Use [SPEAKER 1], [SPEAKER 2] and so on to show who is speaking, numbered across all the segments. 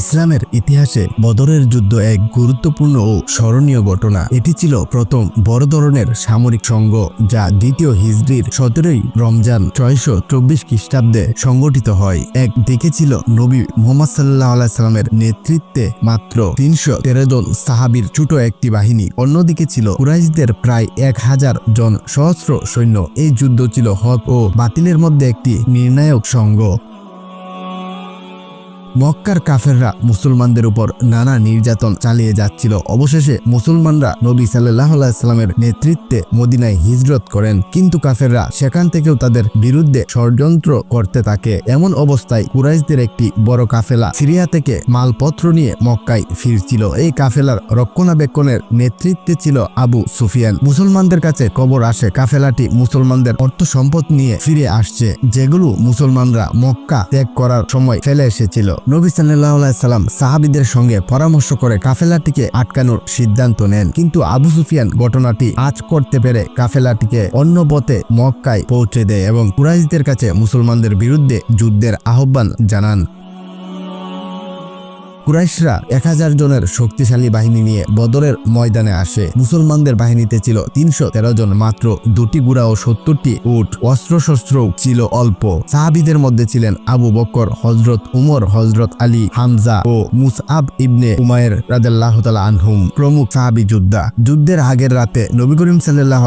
[SPEAKER 1] ইসলামের ইতিহাসে বদরের যুদ্ধ এক গুরুত্বপূর্ণ ও স্মরণীয় ঘটনা। এটি ছিল প্রথম বড় ধরনের সামরিক সংঘ যা দ্বিতীয় হিজড়ির সতেরোই রমজান ছয়শো চব্বিশ খ্রিস্টাব্দে সংগঠিত হয়। এক দিকে ছিল নবী মোহাম্মদ সাল্লাহ আলাইসাল্লামের নেতৃত্বে মাত্র তিনশো তেরো জন সাহাবির ছোট একটি বাহিনী। অন্যদিকে ছিল কুরাইশদের প্রায় এক হাজার জন সহস্র সৈন্য। এই যুদ্ধ ছিল হক ও বাতিলের মধ্যে একটি নির্ণায়ক সংঘ মক্কার কাফেররা মুসলমানদের উপর নানা নির্যাতন চালিয়ে যাচ্ছিল। অবশেষে মুসলমানরা নবী সাল্লাহ আলাইস্লামের নেতৃত্বে মদিনায় হিজরত করেন। কিন্তু কাফেররা সেখান থেকেও তাদের বিরুদ্ধে ষড়যন্ত্র করতে থাকে। এমন অবস্থায় কুরাইশদের একটি বড় কাফেলা সিরিয়া থেকে মালপত্র নিয়ে মক্কায় ফিরছিল। এই কাফেলার রক্ষণাবেক্ষণের নেতৃত্বে ছিল আবু সুফিয়ান। মুসলমানদের কাছে কবর আসে। কাফেলাটি মুসলমানদের অর্থ সম্পদ নিয়ে ফিরে আসছে, যেগুলো মুসলমানরা মক্কা ত্যাগ করার সময় ফেলে এসেছিল। নবী সাল্লাম সাহাবিদের সঙ্গে পরামর্শ করে কাফেলাটিকে আটকানোর সিদ্ধান্ত নেন। কিন্তু আবু সুফিয়ান ঘটনাটি আজ করতে পেরে কাফেলাটিকে অন্য পথে মক্কায় পৌঁছে দেয় এবং কুরাইশদের কাছে মুসলমানদের বিরুদ্ধে যুদ্ধের আহ্বান জানান। কুরাইশরা এক হাজার জনের শক্তিশালী বাহিনী নিয়ে বদরের ময়দানে আসে। মুসলমানদের বাহিনীতে ছিল তিনশো তেরো জন মাত্র। দুটি গুড়া ও সত্তরটি উট। অস্ত্রশস্ত্র ছিল অল্প। সাহাবিদের মধ্যে ছিলেন আবু বক্কর হজরত উমর হজরত আলী, হামজা ও মুসআব ইবনে উমায়ের রাজাল্লাহ তালা আনহুম। প্রমুখ সাহাবি যোদ্ধা। যুদ্ধের আগের রাতে নবী করিম সাল্লাহ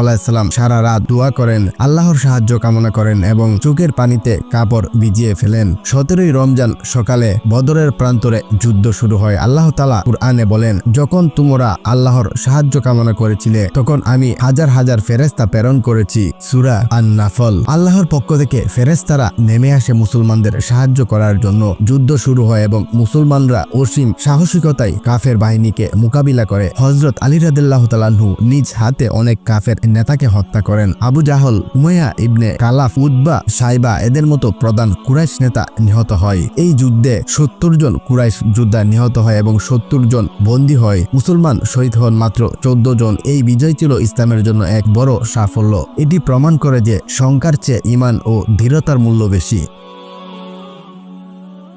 [SPEAKER 1] সারা রাত দোয়া করেন, আল্লাহর সাহায্য কামনা করেন এবং চোখের পানিতে কাপড় ভিজিয়ে ফেলেন। সতেরোই রমজান সকালে বদরের প্রান্তরে যুদ্ধ শুরু হয়। আল্লাহ তালা কুরআনে বলেন, যখন তোমরা আল্লাহর সাহায্য কামনা করেছিলে, তখন আমি হাজার হাজার ফেরেস্তা প্রেরণ করেছি। সুরা আন নাফল আল্লাহর পক্ষ থেকে ফেরেস্তারা নেমে আসে মুসলমানদের সাহায্য করার জন্য। যুদ্ধ শুরু হয় এবং মুসলমানরা অসীম সাহসিকতায় কাফের বাহিনীকে মোকাবিলা করে। হজরত আলী রাদিল্লাহ তালাহু নিজ হাতে অনেক কাফের নেতাকে হত্যা করেন। আবু জাহল, উমাইয়া ইবনে কালাফ উদ্বা সাইবা এদের মতো প্রধান কুরাইশ নেতা নিহত হয়। এই যুদ্ধে সত্তর জন কুরাইশ যোদ্ধা নিহত হয় এবং সত্তর জন বন্দী হয়। মুসলমান শহীদ হন মাত্র চোদ্দ জন। এই বিজয় ছিল ইসলামের জন্য এক বড় সাফল্য। এটি প্রমাণ করে যে সংখ্যার চেয়ে ইমান ও দৃঢ়তার মূল্য বেশি।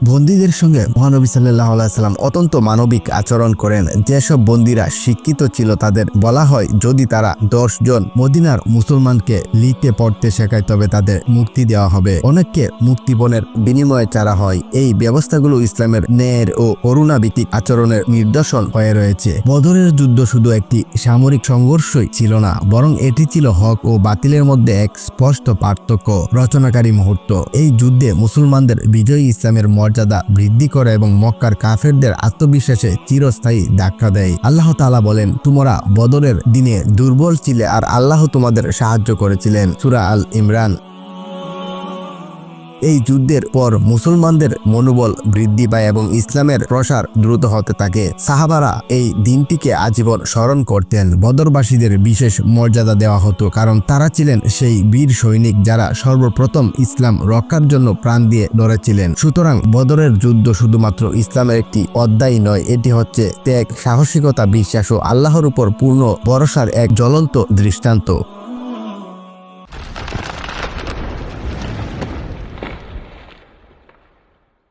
[SPEAKER 1] বন্দীদের সঙ্গে মহানবী সাল্লাহ সাল্লাম অত্যন্ত মানবিক আচরণ করেন। যেসব বন্দীরা শিক্ষিত ছিল তাদের বলা হয়, যদি তারা দশ জন মদিনার মুসলমানকে লিখতে পড়তে শেখায়, তবে তাদের মুক্তি দেওয়া হবে। অনেককে মুক্তিপণের বিনিময়ে চারা হয়। এই ব্যবস্থাগুলো ইসলামের ন্যায়ের ও করুণাভিত্তিক আচরণের নিদর্শন হয়ে রয়েছে। বদরের যুদ্ধ শুধু একটি সামরিক সংঘর্ষই ছিল না, বরং এটি ছিল হক ও বাতিলের মধ্যে এক স্পষ্ট পার্থক্য, রচনাকারী মুহূর্ত। এই যুদ্ধে মুসলমানদের বিজয়ী ইসলামের মর্যাদা বৃদ্ধি করে এবং মক্কার কাফেরদের আত্মবিশ্বাসে চিরস্থায়ী ধাক্কা দেয়। আল্লাহ তালা বলেন, তোমরা বদরের দিনে দুর্বল ছিলে আর আল্লাহ তোমাদের সাহায্য করেছিলেন। সুরা আল ইমরান এই যুদ্ধের পর মুসলমানদের মনোবল বৃদ্ধি পায় এবং ইসলামের প্রসার দ্রুত হতে থাকে। সাহাবারা এই দিনটিকে আজীবন স্মরণ করতেন। বদরবাসীদের বিশেষ মর্যাদা দেওয়া হতো কারণ তারা ছিলেন সেই বীর সৈনিক যারা সর্বপ্রথম ইসলাম রক্ষার জন্য প্রাণ দিয়ে লড়েছিলেন। সুতরাং বদরের যুদ্ধ শুধুমাত্র ইসলামের একটি অধ্যায় নয়, এটি হচ্ছে ত্যাগ, সাহসিকতা, বিশ্বাস ও আল্লাহর উপর পূর্ণ ভরসার এক জ্বলন্ত দৃষ্টান্ত।